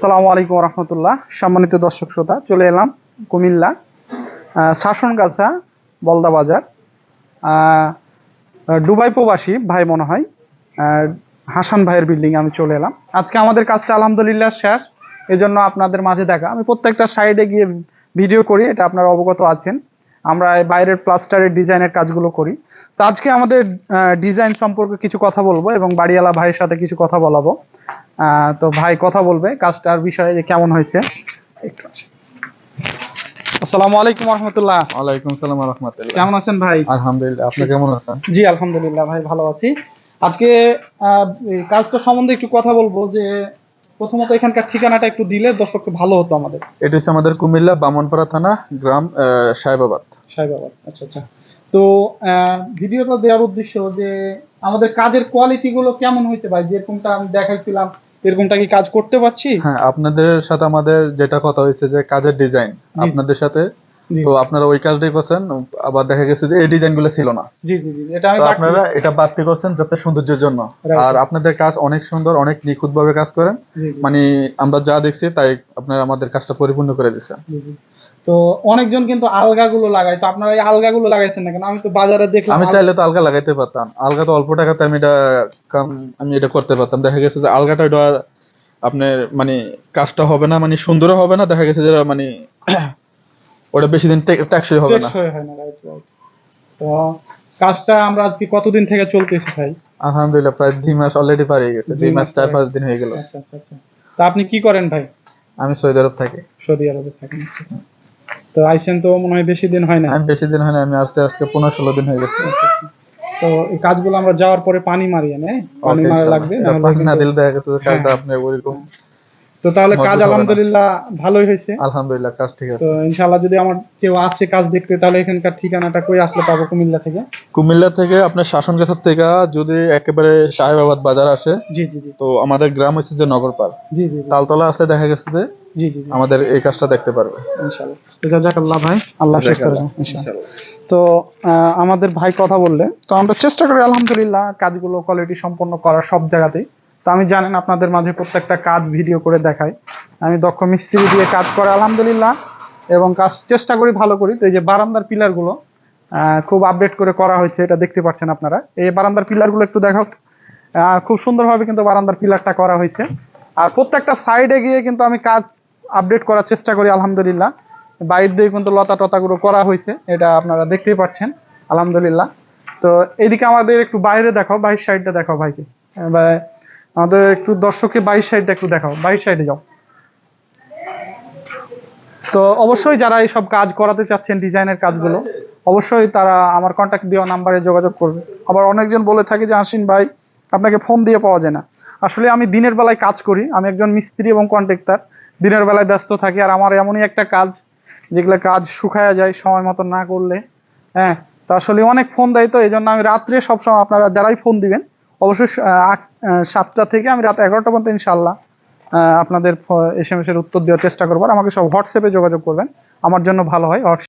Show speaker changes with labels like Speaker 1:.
Speaker 1: সালামু আলাইকুম রহমতুল্লাহ। সম্মানিত দর্শক শ্রোতা, চলে এলাম কুমিল্লা শাসনগাছা বলদা বাজার। দুবাই প্রবাসী ভাই মনে হয় হাসান ভাইয়ের বিল্ডিং আমি চলে এলাম। আজকে আমাদের কাজটা আলহামদুলিল্লাহ শেষ এই জন্য আপনাদের মাঝে দেখা। আমি প্রত্যেকটা সাইডে গিয়ে ভিডিও করি, এটা আপনারা অবগত আছেন। আমরা বাইরের প্লাস্টারের ডিজাইনের কাজগুলো করি। তো আজকে আমাদের ডিজাইন সম্পর্কে কিছু কথা বলব এবং বাড়িওয়ালা ভাইয়ের সাথে কিছু কথা বলাবো। তো ভাই কথা বলবে কাজটার বিষয়ে যে কেমন হয়েছে। একটু আছে। আসসালামু আলাইকুম রহমতুল্লাহ।
Speaker 2: ওয়ালাইকুম সালাম রহমতুল্লাহ।
Speaker 1: কেমন আছেন ভাই?
Speaker 2: আলহামদুলিল্লাহ আপনি কেমন আছেন?
Speaker 1: জি আলহামদুলিল্লাহ ভাই ভালো আছি। আজকে আহ, কাজটা সম্বন্ধে একটু কথা বলব যে প্রথমত এখানকার ঠিকানাটা একটু দিলে দর্শক ভালো হতো আমাদের।
Speaker 2: এটা হচ্ছে আমাদের কুমিল্লা বামনপাড়া থানা গ্রাম সাহেবাবাদ।
Speaker 1: সাহেবাবাদ আচ্ছা আচ্ছা। তো ভিডিওটা দেওয়ার উদ্দেশ্য যে আমাদের কাজের কোয়ালিটি গুলো কেমন হয়েছে ভাই? যেরকমটা আমি দেখাইছিলাম এরকমটা কি কাজ করতে পারছি?
Speaker 2: হ্যাঁ আপনাদের সাথে আমাদের যেটা কথা হয়েছে যে কাজের ডিজাইন আপনাদের সাথে তো আপনারা ওই কাজটাই করছেন আবার দেখা গেছে যে এই ডিজাইনগুলো ছিল না।
Speaker 1: জি জি জি এটা আমি
Speaker 2: আপনারা এটা বাড়তি করছেন যাতে সৌন্দর্যের জন্য। আর আপনাদের কাজ অনেক সুন্দর অনেক নিখুঁত ভাবে কাজ করেন। মানে আমরা যা দেখছি তাই আপনারা আমাদের কাজটা পরিপূর্ণ করে দিচ্ছেন।
Speaker 1: তো অনেকজন কিন্তু আলগা গুলো লাগায়। তো আপনারা এই আলগা গুলো লাগাইছেন না কেন? আমি তো বাজারে দেখলাম
Speaker 2: আমি চাইলে তো আলগা লাগাইতে পারতাম। আলগা তো অল্প টাকাতে আমি এটা কাম- আমি এটা করতে পারতাম। দেখা গেছে যে আলগাটা এটা আপনার মানে কাজটা হবে না মানে সুন্দরও হবে না। দেখা গেছে যে মানে ওটা বেশি দিন টেকসই হবে না।
Speaker 1: টেকসই হয় না রাইট রাইট তো কাজটা আমরা আজকে কতদিন থেকে চলতেছি ভাই?
Speaker 2: আলহামদুলিল্লাহ প্রায় দুই মাস অলরেডি পার হয়ে গেছে।
Speaker 1: দুই
Speaker 2: মাস চার পাঁচ দিন হয়ে গেল।
Speaker 1: আচ্ছা আচ্ছা আচ্ছা। তা আপনি কি করেন ভাই?
Speaker 2: আমি সৌদি আরব থাকি।
Speaker 1: সৌদি আরবে থাকেন আচ্ছা, আচ্ছা। তো আইসেন তো মনে হয় বেশি দিন হয় না?
Speaker 2: আমি বেশি দিন হয় না আমি আসতে আজকে পনেরো ষোলো দিন হয়ে গেছে।
Speaker 1: তো এই কাজগুলো আমরা যাওয়ার পরে পানি মারিয়ে নেই পানি মারা লাগবে
Speaker 2: না দিলে দেখা গেছে কাজটা
Speaker 1: হ্যাঁ।
Speaker 2: আপনার ওইরকম
Speaker 1: তো তাহলে কাজ। আলহামদুলিল্লাহ ভালোই হয়েছে।
Speaker 2: আলহামদুলিল্লাহ কাজ ঠিক
Speaker 1: তো
Speaker 2: আছে
Speaker 1: ইনশাআল্লাহ যদি আমার কেউ আসছে কাজ দেখতে তাহলে এখানকার ঠিকানাটা কই আসলে পাবো কুমিল্লা থেকে?
Speaker 2: কুমিল্লা থেকে আপনার শাসন গাছার থেকে যদি একেবারে সাহেবাবাদ বাজার আসে
Speaker 1: জি জি জি।
Speaker 2: তো আমাদের গ্রাম হচ্ছে যে নগরপাল
Speaker 1: জি জি
Speaker 2: তালতলা আসলে দেখা গেছে যে
Speaker 1: জি জি
Speaker 2: আমাদের এই কাজটা দেখতে পারবে।
Speaker 1: ইনশাআল্লাহ। তো জাজাকাল্লাহ ভাই আল্লাহ শেষ করে ইনশাআল্লাহ। তো আহ, আমাদের ভাই কথা বললে তো আমরা চেষ্টা করি আলহামদুলিল্লাহ কাজগুলো কোয়ালিটি সম্পন্ন করার সব জায়গাতেই। তো আমি জানেন আপনাদের মাঝে প্রত্যেকটা কাজ ভিডিও করে দেখাই। আমি দক্ষ মিস্ত্রি দিয়ে কাজ করে, আলহামদুলিল্লাহ, এবং কাজ চেষ্টা করি ভালো করি। তো এই যে বারান্দার পিলারগুলো খুব আপডেট করে করা হয়েছে, এটা দেখতে পাচ্ছেন আপনারা। এই বারান্দার পিলারগুলো একটু দেখাও। খুব সুন্দরভাবে কিন্তু বারান্দার পিলারটা করা হয়েছে। আর প্রত্যেকটা সাইডে গিয়ে কিন্তু আমি কাজ আপডেট করার চেষ্টা করি, আলহামদুলিল্লাহ। বাইর দিয়ে কিন্তু লতা টতাগুলো করা হয়েছে, এটা আপনারা দেখতেই পাচ্ছেন, আলহামদুলিল্লাহ। তো এদিকে আমাদের একটু বাইরে দেখাও বাইশ সাইডটা দেখাও ভাইকে। আমাদের একটু দর্শককে বাইশ সাইডটা একটু দেখাও বাইশ সাইডে যাও। তো অবশ্যই যারা এইসব কাজ করাতে চাচ্ছেন, ডিজাইনের কাজগুলো, অবশ্যই তারা আমার কন্ট্যাক্ট দেওয়া নাম্বারে যোগাযোগ করবে। আবার অনেকজন বলে থাকে যে, আসিন ভাই, আপনাকে ফোন দিয়ে পাওয়া যায় না। আসলে আমি দিনের বেলায় কাজ করি, আমি একজন মিস্ত্রি এবং কন্ট্রাক্টর দিনের বেলায় ব্যস্ত থাকি, আর আমার এমনই একটা কাজ, যেগুলো কাজ শুকায়া যায় সময় মতো না করলে হ্যাঁ তো আসলে অনেক ফোন দেয় তো এই জন্য আমি রাত্রে সবসময় আপনারা যারাই ফোন দিবেন অবশ্যই আট সাতটা থেকে আমি রাত এগারোটা পর্যন্ত ইনশাল্লাহ আপনাদের এস এম উত্তর দেওয়ার চেষ্টা করব। আর আমাকে সব হোয়াটসঅ্যাপে যোগাযোগ করবেন। আমার জন্য ভালো হয়। হোয়াটস